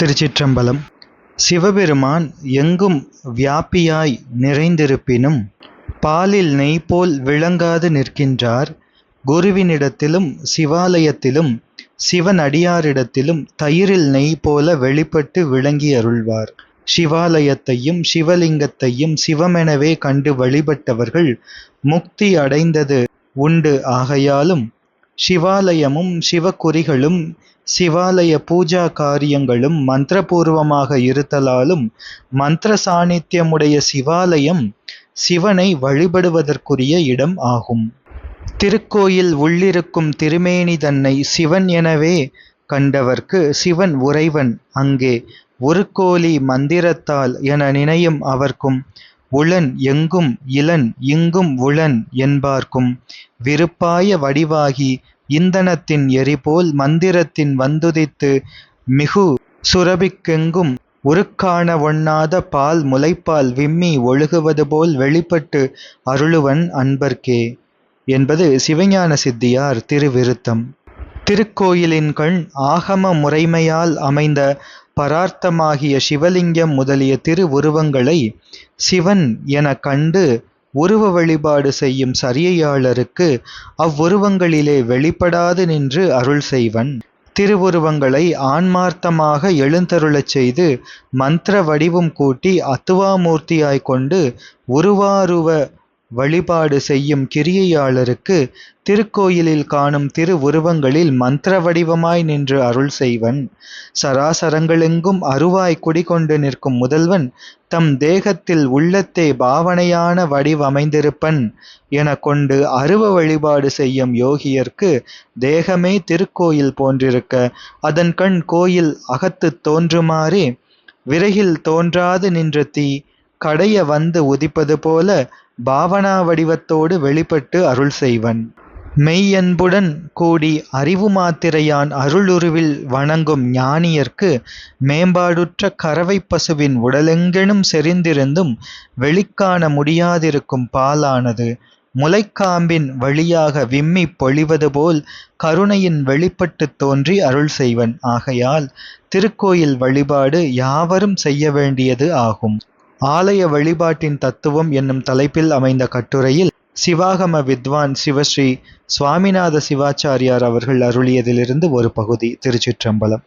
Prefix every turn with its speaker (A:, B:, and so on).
A: திருச்சிற்றம்பலம். சிவபெருமான் எங்கும் வியாபியாய் நிறைந்திருப்பினும் பாலில் நெய் போல் விளங்காது நிற்கின்றார். குருவினிடத்திலும் சிவாலயத்திலும் சிவனடியாரிடத்திலும் தயிரில் நெய் போல வெளிப்பட்டு விளங்கி அருள்வார் சிவாலயத்தையும் சிவலிங்கத்தையும் சிவமெனவே கண்டு வழிபட்டவர்கள் முக்தி அடைந்தது உண்டு. ஆகையாலும் சிவாலயமும் சிவகுறிகளும் சிவாலய பூஜா காரியங்களும் மந்திரபூர்வமாக இருத்தலாலும் மந்திர சாநித்தியமுடைய சிவாலயம் சிவனை வழிபடுவதற்குரிய இடம் ஆகும். திருக்கோயில் உள்ளிருக்கும் திருமேனி தன்னை சிவன் எனவே கண்டவர்க்கு சிவன் உறைவன். அங்கே ஒரு கோலி மந்திரத்தால் என நினையும் அவர்க்கும் உளன் எங்கும் இலன் இங்கும் உளன் என்பார்க்கும். விருப்பாய வடிவாகி இந்தனத்தின் எரிபோல் மந்திரத்தின் வந்துதித்து மிகு சுரபிக்கெங்கும் உருக்காண ஒண்ணாத பால் முலைப்பால் விம்மி ஒழுகுவது போல் வெளிப்பட்டு அருளுவன் அன்பர்க்கே. என்பது சிவஞான சித்தியார் திருவிருத்தம். திருக்கோயிலின் கண் ஆகம முறைமையால் அமைந்த பரார்த்தமாகிய சிவலிங்கம் முதலிய திருவுருவங்களை சிவன் என கண்டு உருவ வழிபாடு செய்யும் சரியையாளருக்கு அவ்வுருவங்களிலே வெளிப்படாது நின்று அருள் செய்வன். திருவுருவங்களை ஆன்மார்த்தமாக எழுந்தருளச் செய்து மந்திர வடிவம் கூட்டி அத்துவாமூர்த்தியாய்க் கொண்டு உருவாருவ வழிபாடு செய்யும் கிரியையாளருக்கு திருக்கோயிலில் காணும் திருவுருவங்களில் மந்திர வடிவமாய் நின்று அருள் செய்வன். சராசரங்களெங்கும் அருவாய் குடிகொண்டு நிற்கும் முதல்வன் தம் தேகத்தில் உள்ளத்தே பாவனையான வடிவமைந்திருப்பன் என கொண்டு அருவ வழிபாடு செய்யும் யோகியர்க்கு தேகமே திருக்கோயில் போன்றிருக்க அதன் கண் கோயில் அகத்துத் தோன்றுமாறே விரைகில் தோன்றாது நின்ற தீ கடைய வந்து உதிப்பது போல பாவனா வடிவத்தோடு வெளிப்பட்டு அருள் செய்வன். மெய்யன்புடன் கூடி அறிவு மாத்திரையான் அருளுருவில் வணங்கும் ஞானியர்க்கு மேம்பாடுற்ற கறவைப் பசுவின் உடலெங்கெனும் செறிந்திருந்தும் வெளிக்காண முடியாதிருக்கும் பாலானது. முலைக்காம்பின் வழியாக விம்மிப் பொழிவது போல் கருணையின் வெளிப்பட்டுத் தோன்றி அருள் செய்வன். ஆகையால் திருக்கோயில் வழிபாடு யாவரும் செய்ய வேண்டியது ஆகும். ஆலய வழிபாட்டின் தத்துவம் என்னும் தலைப்பில் அமைந்த கட்டுரையில் சிவாகம வித்வான் சிவஸ்ரீ சுவாமிநாத சிவாச்சாரியார் அவர்கள் அருளியதிலிருந்து ஒரு பகுதி திருச்சிற்றம்பலம்.